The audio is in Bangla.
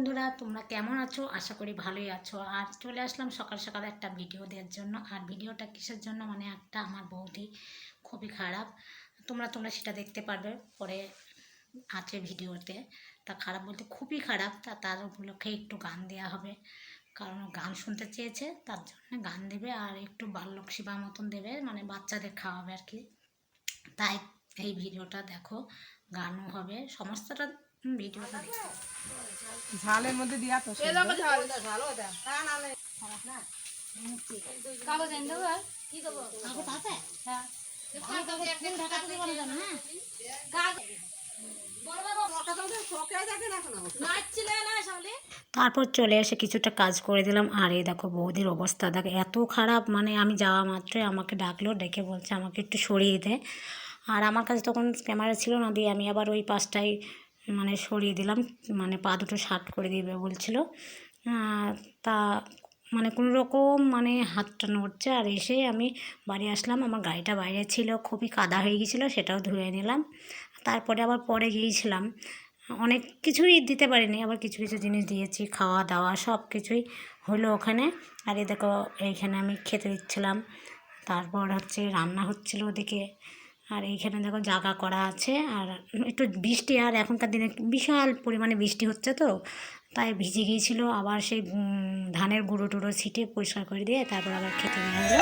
বন্ধুরা, তোমরা কেমন আছো? আশা করি ভালোই আছো। আর চলে আসলাম সকাল সকাল একটা ভিডিও দেওয়ার জন্য। আর ভিডিওটা কিসের জন্য? মানে একটা আমার বৌদি খুবই খারাপ। তোমরা তোমরা সেটা দেখতে পারবে পরে আছে ভিডিওতে তা। খারাপ বলতে খুবই খারাপ। তা তার উপলক্ষে একটু গান দেওয়া হবে। কারণ গান শুনতে চেয়েছে, তার জন্য গান দেবে আর একটু বাল্যক সেবা মতন দেবে। মানে বাচ্চাদের খাওয়াবে আর কি। তাই এই ভিডিওটা দেখো, গানও হবে। সমস্তটা ঝালের মধ্যে দিয়া তো কাগজ এনে দেবো কি দেবো? কাগজ আছে? হ্যাঁ। তারপর চলে এসে কিছুটা কাজ করে দিলাম। আর এই দেখো বৌদির অবস্থা। দেখো এত খারাপ মানে আমি যাওয়া মাত্রই আমাকে ডাকলো ডেকে বলছে আমাকে একটু সরিয়ে দে। আর আমার কাছে তখন ক্যামেরা ছিল না দিয়ে আমি আবার ওই পাশটাই মানে সরিয়ে দিলাম মানে পা দুটো শার্ট করে দিবে বলছিল। তা মানে কোনো রকম মানে হাতটা নড়ছে আর এসে আমি বাড়ি আসলাম। আমার গাড়িটা বাইরে ছিল, খুবই কাদা হয়ে গিয়েছিল, সেটাও ধুয়ে নিলাম। তারপরে আবার পরে গিয়েছিলাম। অনেক কিছুই দিতে পারিনি, আবার কিছু কিছু জিনিস দিয়েছি, খাওয়া দাওয়া সব কিছুই হলো ওখানে। আর এ দেখো, এইখানে আমি খেতে দিচ্ছিলাম। তারপর হচ্ছে রান্না হচ্ছিল ওদিকে। আর এইখানে দেখো জাগা করা আছে আর একটু বৃষ্টি, আর এখনকার দিনে বিশাল পরিমাণে বৃষ্টি হচ্ছে তো তাই ভিজে গিয়েছিল, আবার সেই ধানের গুঁড়ো টুড়ো ছিটে পরিষ্কার করে দিয়ে তারপর আবার খেতে নিয়ে হলো।